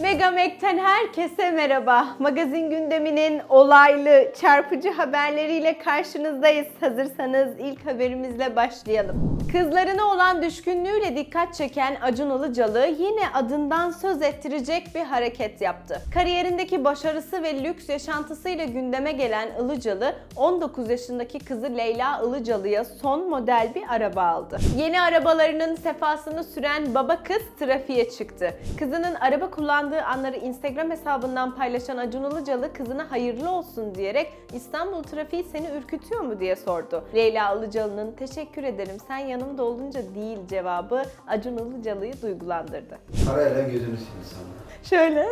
Megamek'ten herkese merhaba. Magazin gündeminin olaylı, çarpıcı haberleriyle karşınızdayız. Hazırsanız ilk haberimizle başlayalım. Kızlarına olan düşkünlüğüyle dikkat çeken Acun Ilıcalı yine adından söz ettirecek bir hareket yaptı. Kariyerindeki başarısı ve lüks yaşantısıyla gündeme gelen Ilıcalı, 19 yaşındaki kızı Leyla Ilıcalı'ya son model bir araba aldı. Yeni arabalarının sefasını süren baba kız trafiğe çıktı. Kızının araba kullandığı anları Instagram hesabından paylaşan Acun Ilıcalı kızına hayırlı olsun diyerek İstanbul trafiği seni ürkütüyor mu diye sordu. Leyla Ilıcalı'nın teşekkür ederim sen yanımda olunca değil cevabı Acun Ilıcalı'yı duygulandırdı. Parayla gözünü sana. Şöyle.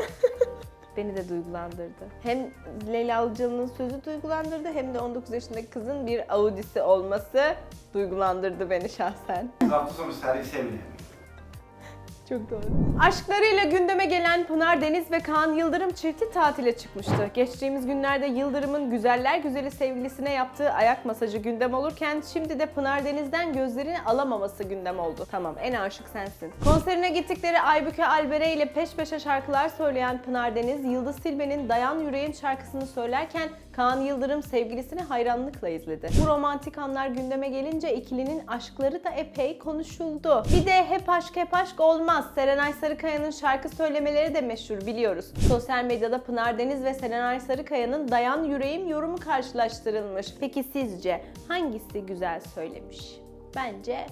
Beni de duygulandırdı. Hem Leyla Alıcalı'nın sözü duygulandırdı hem de 19 yaşındaki kızın bir Audi'si olması duygulandırdı beni şahsen. Hafta sonu binelim. Çok doğru. Aşklarıyla gündeme gelen Pınar Deniz ve Kaan Yıldırım çifti tatile çıkmıştı. Geçtiğimiz günlerde Yıldırım'ın güzeller güzeli sevgilisine yaptığı ayak masajı gündem olurken şimdi de Pınar Deniz'den gözlerini alamaması gündem oldu. Tamam en aşık sensin. Konserine gittikleri Aybüke Albere ile peş peşe şarkılar söyleyen Pınar Deniz, Yıldız Tilbe'nin Dayan Yüreğim şarkısını söylerken Kaan Yıldırım sevgilisini hayranlıkla izledi. Bu romantik anlar gündeme gelince ikilinin aşkları da epey konuşuldu. Bir de hep aşk hep aşk olmaz. Serenay Sarıkaya'nın şarkı söylemeleri de meşhur biliyoruz. Sosyal medyada Pınar Deniz ve Serenay Sarıkaya'nın Dayan Yüreğim yorumu karşılaştırılmış. Peki sizce hangisi güzel söylemiş? Bence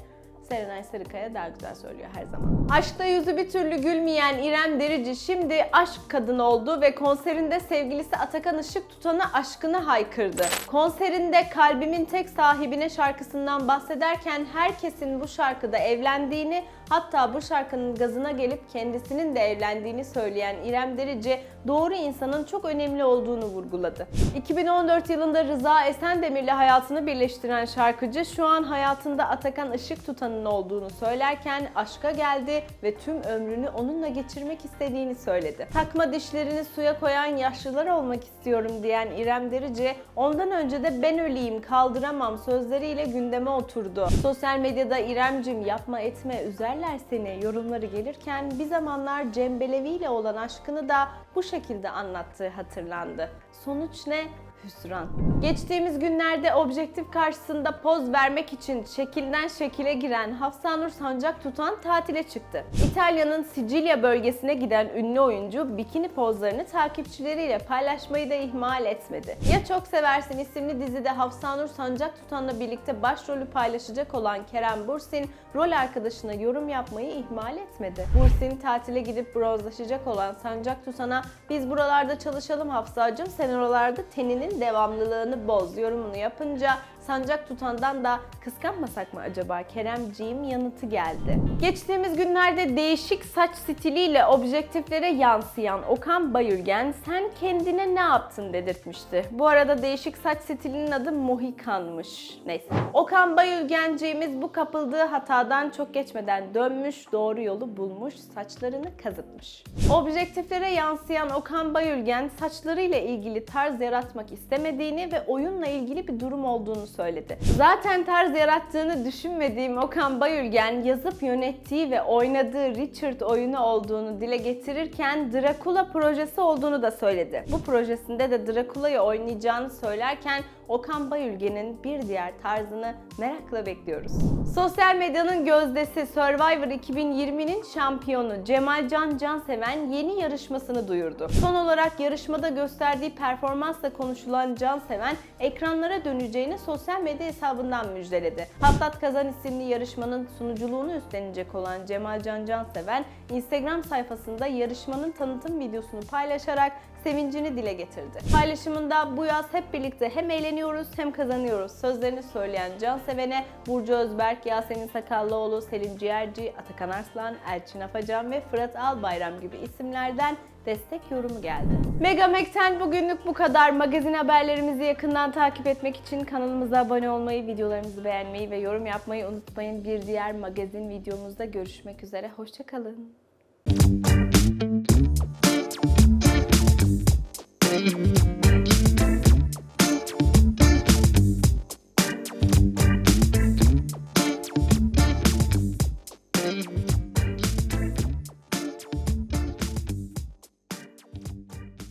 Serenay Sarıkaya daha güzel söylüyor her zaman. Aşkta yüzü bir türlü gülmeyen İrem Derici şimdi aşk kadını oldu ve konserinde sevgilisi Atakan Işık tutanı aşkını haykırdı. Konserinde Kalbimin Tek Sahibine şarkısından bahsederken herkesin bu şarkıda evlendiğini hatta bu şarkının gazına gelip kendisinin de evlendiğini söyleyen İrem Derici doğru insanın çok önemli olduğunu vurguladı. 2014 yılında Rıza Esendemir'le hayatını birleştiren şarkıcı şu an hayatında Atakan Işık tutanın olduğunu söylerken aşka geldi ve tüm ömrünü onunla geçirmek istediğini söyledi. Takma dişlerini suya koyan yaşlılar olmak istiyorum diyen İrem Derici ondan önce de ben öleyim kaldıramam sözleriyle gündeme oturdu. Sosyal medyada İremcim yapma etme üzerler seni yorumları gelirken bir zamanlar Cem Belevi ile olan aşkını da bu şekilde anlattığı hatırlandı. Sonuç ne? Hüsran. Geçtiğimiz günlerde objektif karşısında poz vermek için şekilden şekile giren Hafsanur Sancak tutan tatile çıktı. İtalya'nın Sicilya bölgesine giden ünlü oyuncu bikini pozlarını takipçileriyle paylaşmayı da ihmal etmedi. Ya Çok Seversin isimli dizide Hafsanur Sancak tutanla birlikte başrolü paylaşacak olan Kerem Bursin rol arkadaşına yorum yapmayı ihmal etmedi. Bursin tatile gidip bronzlaşacak olan Sancak Tutan'a biz buralarda çalışalım Hafsacığım sen oralarda teninin devamlılığını boz. Yorumunu yapınca Sancak Tutan'dan da kıskanmasak mı acaba Keremciğim yanıtı geldi. Geçtiğimiz günlerde değişik saç stiliyle objektiflere yansıyan Okan Bayülgen sen kendine ne yaptın dedirtmişti. Bu arada değişik saç stilinin adı Mohikan'mış. Neyse. Okan Bayülgenciğimiz bu kapıldığı hatadan çok geçmeden dönmüş, doğru yolu bulmuş, saçlarını kazıtmış. Objektiflere yansıyan Okan Bayülgen saçlarıyla ilgili tarz yaratmak istemediğini ve oyunla ilgili bir durum olduğunu söyledi. Zaten tarz yarattığını düşünmediğim Okan Bayülgen yazıp yönettiği ve oynadığı Richard oyunu olduğunu dile getirirken Dracula projesi olduğunu da söyledi. Bu projesinde de Dracula'yı oynayacağını söylerken Okan Bayülgen'in bir diğer tarzını merakla bekliyoruz. Sosyal medyanın gözdesi Survivor 2020'nin şampiyonu Cemal Can Canseven yeni yarışmasını duyurdu. Son olarak yarışmada gösterdiği performansla konuşulan Canseven ekranlara döneceğini sosyal medya hesabından müjdeledi. Patlat Kazan isimli yarışmanın sunuculuğunu üstlenecek olan Cemal Can Canseven Instagram sayfasında yarışmanın tanıtım videosunu paylaşarak sevincini dile getirdi. Paylaşımında bu yaz hep birlikte hem eğleniyoruz hem kazanıyoruz sözlerini söyleyen Canseven'e Burcu Özberk, Yasemin Sakallıoğlu, Selin Ciğerci, Atakan Arslan, Elçin Afacan ve Fırat Albayram gibi isimlerden destek yorumu geldi. Megamek'ten bugünlük bu kadar. Magazin haberlerimizi yakından takip etmek için kanalımıza abone olmayı, videolarımızı beğenmeyi ve yorum yapmayı unutmayın. Bir diğer magazin videomuzda görüşmek üzere. Hoşçakalın.